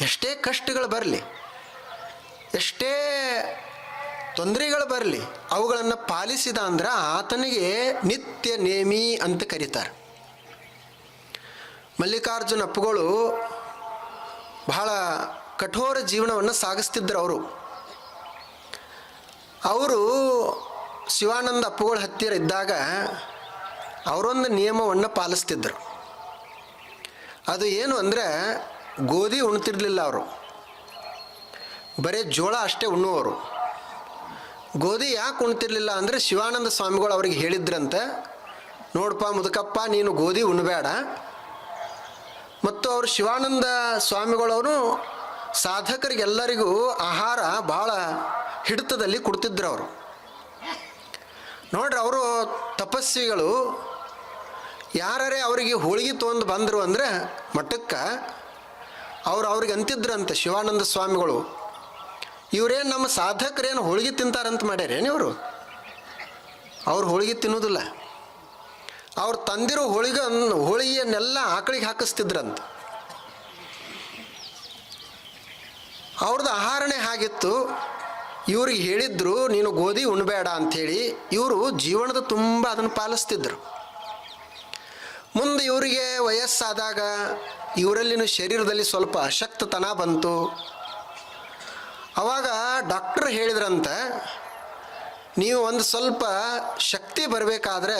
ಎಷ್ಟೇ ಕಷ್ಟಗಳು ಬರಲಿ, ಎಷ್ಟೇ ತೊಂದರೆಗಳು ಬರಲಿ, ಅವುಗಳನ್ನು ಪಾಲಿಸಿದ ಅಂದ್ರೆ ಆತನಿಗೆ ನಿತ್ಯ ನೇಮಿ ಅಂತ ಕರೀತಾರೆ. ಮಲ್ಲಿಕಾರ್ಜುನ ಅಪ್ಪುಗಳು ಬಹಳ ಕಠೋರ ಜೀವನವನ್ನು ಸಾಗಿಸ್ತಿದ್ರು ಅವರು. ಅವರು ಶಿವಾನಂದ ಅಪ್ಪುಗಳ ಹತ್ತಿರ ಇದ್ದಾಗ ಅವರೊಂದು ನಿಯಮವನ್ನು ಪಾಲಿಸ್ತಿದ್ರು. ಅದು ಏನು ಅಂದರೆ ಗೋಧಿ ಉಣ್ತಿರ್ಲಿಲ್ಲ ಅವರು. ಬರೀ ಜೋಳ ಅಷ್ಟೇ ಉಣ್ಣುವರು ಗೋಧಿ ಯಾಕೆ ಉಣ್ತಿರ್ಲಿಲ್ಲ ಅಂದರೆ ಶಿವಾನಂದ ಸ್ವಾಮಿಗಳು ಅವ್ರಿಗೆ ಹೇಳಿದ್ರಂತೆ ನೋಡಪ್ಪ ಮುದುಕಪ್ಪ, ನೀನು ಗೋಧಿ ಉಣ್ಬೇಡ. ಮತ್ತು ಅವರು ಶಿವಾನಂದ ಸ್ವಾಮಿಗಳವರು ಸಾಧಕರಿಗೆಲ್ಲರಿಗೂ ಆಹಾರ ಭಾಳ ಹಿಡಿತದಲ್ಲಿ ಕೊಡ್ತಿದ್ರು ಅವರು. ನೋಡ್ರಿ ಅವರು ತಪಸ್ವಿಗಳು ಯಾರೇ ಅವರಿಗೆ ಹೋಳಿಗೆ ತೊಗೊಂಡು ಬಂದರು ಅಂದರೆ ಮಠಕ್ಕೆ ಅವ್ರು ಅವ್ರಿಗೆ ಅಂತಿದ್ರಂತೆ ಶಿವಾನಂದ ಸ್ವಾಮಿಗಳು. ಇವರೇನು ನಮ್ಮ ಸಾಧಕರೇನು ಹೋಳಿಗೆ ತಿಂತಾರಂತ ಮಾಡ್ಯಾರೇನು ಇವರು? ಅವ್ರು ಹೋಳಿಗೆ ತಿನ್ನೋದಿಲ್ಲ. ಅವ್ರು ತಂದಿರೋ ಹೋಳಿಗೆ ಹೋಳಿಗೆಯನ್ನೆಲ್ಲ ಆಕಳಿಗೆ ಹಾಕಿಸ್ತಿದ್ರಂತ. ಅವ್ರದ್ದು ಆಹಾರನೇ ಹಾಗಿತ್ತು. ಇವ್ರಿಗೆ ಹೇಳಿದ್ರು, ನೀನು ಗೋಧಿ ಉಣ್ಬೇಡ ಅಂಥೇಳಿ ಇವರು ಜೀವನದ ತುಂಬ ಅದನ್ನು ಪಾಲಿಸ್ತಿದ್ರು. ಮುಂದೆ ಇವರಿಗೆ ವಯಸ್ಸಾದಾಗ ಇವರಲ್ಲಿನ ಶರೀರದಲ್ಲಿ ಸ್ವಲ್ಪ ಅಶಕ್ತತನ ಬಂತು. ಅವಾಗ ಡಾಕ್ಟರ್ ಹೇಳಿದ್ರಂತೆ, ನೀವು ಒಂದು ಸ್ವಲ್ಪ ಶಕ್ತಿ ಬರಬೇಕಾದ್ರೆ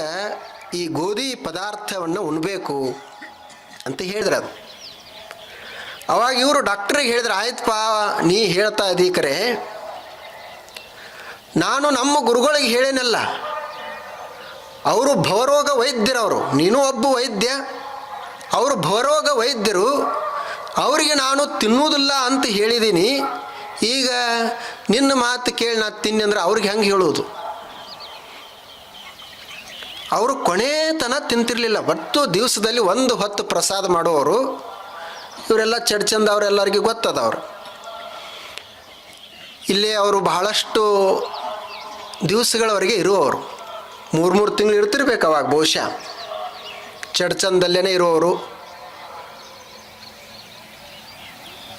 ಈ ಗೋಧಿ ಪದಾರ್ಥವನ್ನು ಉಣಬೇಕು ಅಂತ ಹೇಳಿದ್ರು ಅದು. ಅವಾಗ ಇವರು ಡಾಕ್ಟ್ರಿಗೆ ಹೇಳಿದ್ರೆ ಆಯ್ತಪ್ಪ ನೀ ಹೇಳ್ತಾ ಇದ್ದೀ ನಾನು ನಮ್ಮ ಗುರುಗಳಿಗೆ ಹೇಳೇನಲ್ಲ. ಅವರು ಭವರೋಗ ವೈದ್ಯರವರು ನೀನು ಒಬ್ಬ ವೈದ್ಯ. ಅವರು ಭವರೋಗ ವೈದ್ಯರು. ಅವರಿಗೆ ನಾನು ತಿನ್ನುವುದಿಲ್ಲ ಅಂತ ಹೇಳಿದ್ದೀನಿ ಈಗ ನಿನ್ನ ಮಾತು ಕೇಳಿ ನಾ ತಿನ್ನಿ ಅಂದ್ರೆ ಅವ್ರಿಗೆ ಹೆಂಗೆ ಹೇಳೋದು ಅವರು ಕೊನೆ ತನ ತಿಂತಿರಲಿಲ್ಲ. ಒಟ್ಟು ದಿವಸದಲ್ಲಿ ಒಂದು ಹೊತ್ತು ಪ್ರಸಾದ ಮಾಡುವವರು. ಇವರೆಲ್ಲ ಚಡ್ಚಂದ ಅವರೆಲ್ಲರಿಗೆ ಗೊತ್ತದವರು. ಇಲ್ಲಿ ಅವರು ಬಹಳಷ್ಟು ದಿವಸಗಳವರೆಗೆ ಇರುವವರು. ಮೂರು ಮೂರು ತಿಂಗಳು ಇರ್ತಿರ್ಬೇಕು ಅವಾಗ ಬಹುಶಃ. ಚಡ್ಚಂದಲ್ಲೇ ಇರೋರು.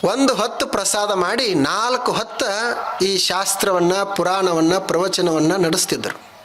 ಒಂದು ಹೊತ್ತು ಪ್ರಸಾದ ಮಾಡಿ ನಾಲ್ಕು ಹೊತ್ತ ಈ ಶಾಸ್ತ್ರವನ್ನು, ಪುರಾಣವನ್ನು, ಪ್ರವಚನವನ್ನು ನಡೆಸ್ತಿದ್ದರು